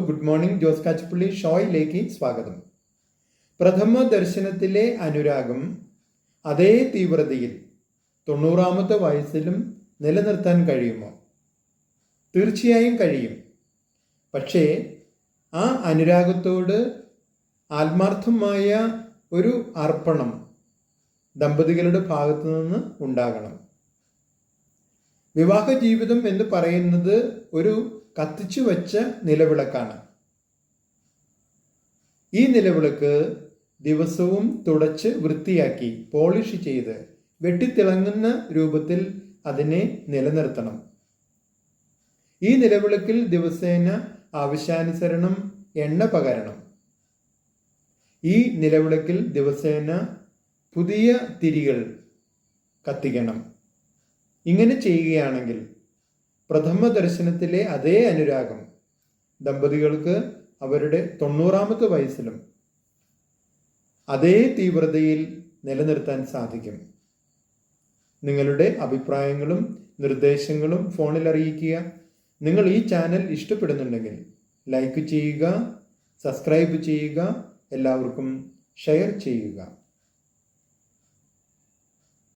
Good morning Jose Kachappilly ഷോയിലേക്ക് സ്വാഗതം. പ്രഥമ ദർശനത്തിലെ അനുരാഗം അതേ തീവ്രതയിൽ തൊണ്ണൂറാമത്തെ വയസ്സിലും നിലനിർത്താൻ കഴിയുമോ? തീർച്ചയായും കഴിയും. പക്ഷേ ആ അനുരാഗത്തോട് ആത്മാർത്ഥമായ ഒരു അർപ്പണം ദമ്പതികളുടെ ഭാഗത്തു നിന്ന് ഉണ്ടാകണം. വിവാഹ ജീവിതം എന്ന് പറയുന്നത് ഒരു കത്തിച്ചു വെച്ച നിലവിളക്കാണ്. ഈ നിലവിളക്ക് ദിവസവും തുടച്ച് വൃത്തിയാക്കി പോളിഷ് ചെയ്ത് വെട്ടിത്തിളങ്ങുന്ന രൂപത്തിൽ അതിനെ നിലനിർത്തണം. ഈ നിലവിളക്കിൽ ദിവസേന ആവശ്യാനുസരണം എണ്ണ പകരണം. ഈ നിലവിളക്കിൽ ദിവസേന പുതിയ തിരികൾ കത്തിക്കണം. ഇങ്ങനെ ചെയ്യുകയാണെങ്കിൽ പ്രഥമ ദർശനത്തിലെ അതേ അനുരാഗം ദമ്പതികൾക്ക് അവരുടെ തൊണ്ണൂറാമത്തെ വയസ്സിലും അതേ തീവ്രതയിൽ നിലനിർത്താൻ സാധിക്കും. നിങ്ങളുടെ അഭിപ്രായങ്ങളും നിർദ്ദേശങ്ങളും ഫോണിൽ അറിയിക്കുക. നിങ്ങൾ ഈ ചാനൽ ഇഷ്ടപ്പെടുന്നുണ്ടെങ്കിൽ ലൈക്ക് ചെയ്യുക സബ്സ്ക്രൈബ് ചെയ്യുക എല്ലാവർക്കും ഷെയർ ചെയ്യുക.